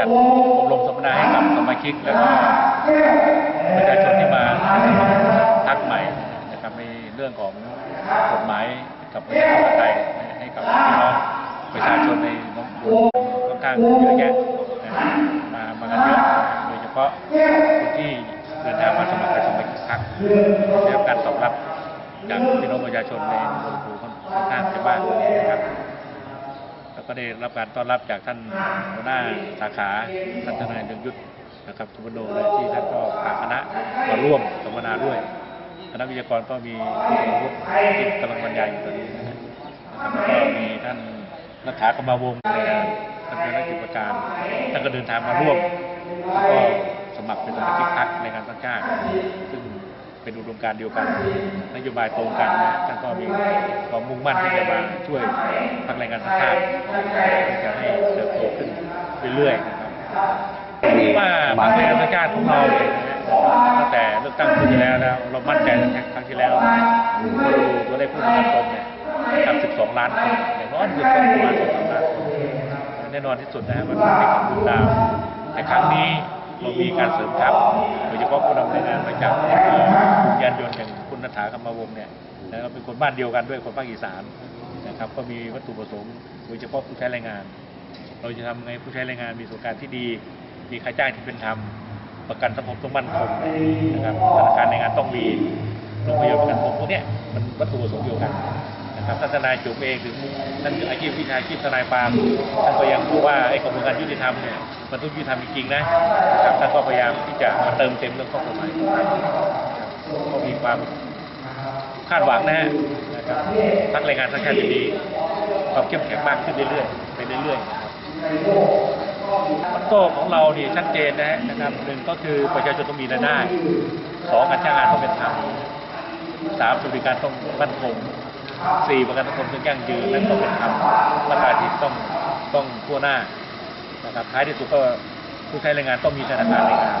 จัดอบรมสัมมนาให้กับสมาชิกแล้วก็ประชาชนที่มาทักใหม่นะครับในเรื่องของกฎหมายกับประชาธิปไตยให้กับพี่น้องประชาชนในน้องบัวค่อนข้างเยอะแยะนะมามากันเยอะโดยเฉพาะคนที่เดินทางมาสมัครเป็นสมาชิกพรรคได้รับการตอบรับจากพี่น้องประชาชนในหนองบัวค่อนข้างจะมากนะครับ แล้วก็ได้รับการต้อนรับจากท่านหัวหน้าสาขาท่านทนายเรืองยุทธนะครับทุบโนเลยที่ท่านก็พาคณะมาร่วมสัมมนาด้วยคณะวิทยากรก็มีผู้ทรงวุฒิที่กำลังบรรยายอยู่ตอนนี้นะครับแล้วก็มีท่านนักขากรรมาวงศ์ในงานท่านเป็นนักกิจการท่านก็เดินทางมาร่วมแล้วก็สมัครเป็นสมาชิกพรรคในงานตั้งชาติซึ่ง เป็นอุดมการเดียวกัน นโยบายตรงกันนะท่านก็มีความมุ่งมั่นที่จะมาช่วยพรรคแรงงานทั้งชาติเพื่อจะให้เติบโตขึ้นเรื่อยๆนะครับว่าพรรคแรงงานทั้งชาติของเราเนี่ยตั้งแต่เลือกตั้งครั้งที่แล้วแล้ว เรามั่นใจครั้งที่แล้วเราดูตัวเลขผู้มีส่วนชมเนี่ยนะครับ12 ล้านคนอย่างน้อยคือประมาณ2-3ล้านคนแน่นอนที่สุดนะมันเป็นคำพูดดาวแต่ครั้งนี้ มีการเสริมทัพโดยเฉพาะผู้นำรายงานมาจากยานยนต์อย่างคุณนัฐากรรมวงเนี่ยแล้วเราเป็นคนบ้านเดียวกันด้วยคนภาคอีสานนะครับก็มีวัตถุประสงค์โดยเฉพาะผู้ใช้แรงงาน เราจะทำไงผู้ใช้แรงงานมีส่วนการที่ดี มีค่าจ้างที่เป็นธรรมประกันสังคมต้องมั่นคงนะครับธนาคารในงานต้องมีโรงพยาบาลประกันสังคมพวกเนี้ยมันวัตถุประสงค์เดียวกัน นะครับท่านทนายจุ๋มเองถึงท่านอาชีพวิชาชีพทนายความท่านก็ยังบอกว่าไอ้กระบวนการยุติธรรมเนี่ยมันต้องยุติธรรมจริงๆนะครับท่านก็พยายามที่จะมาเติมเต็มเรื่องข้อกฎหมายก็มีความคาดหวังนะฮะนะครับพักแรงงานทั้งชาติจะมีความเข้มแข็งมากขึ้นเรื่อยๆไปเรื่อยๆมันโต้ของเรานี่ชัดเจนนะฮะนะครับหนึ่งก็คือประชาชนต้องมีรายได้สองการจ้างงานต้องเป็นธรรมสามสวัสดิการต้องมั่นคง สี่ประกันสังคมต้องยั่งยืนและต้องเป็นธรรมราคาที่ต้องต้องทั่วหน้านะครับท้ายที่สุดก็ผู้ใช้แรงงานต้องมีธนาคารแรงงาน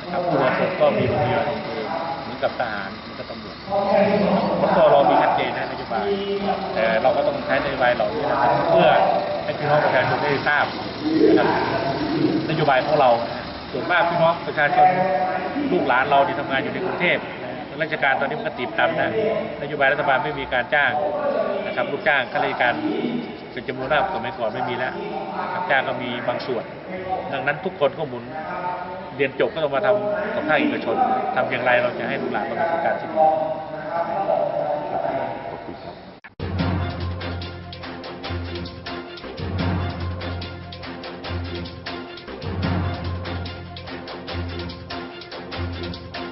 นะครับผู้ประชาชนก็มีโรงพยาบาลของตัวเองเหมือนกับทหารเหมือนกับตำรวจมันก็เรามีชัดเจนนะนโยบายแต่เราก็ต้องใช้นโยบายเหล่านี้นะครับเพื่อให้พี่น้องประชาชนได้ทราบนะครับนโยบายของเราส่วนมากพี่น้องประชาชนลูกหลานเราที่ทำงานอยู่ในกรุงเทพ ราชการตอนนี้มันก็ติดตามนะนโยบายรัฐบาลไม่มีการจ้างนะครับลูกจ้างข้าราชการเป็นจำนวนมากสมัยก่อนไม่มีแล้วรับจ้างก็มีบางส่วน ดังนั้นทุกคนก็หมุนเรียนจบก็ต้องมาทำกับภาคเอกชนทำอย่างไรเราจะให้ลูกหลานเรามีโอกาสที่ดี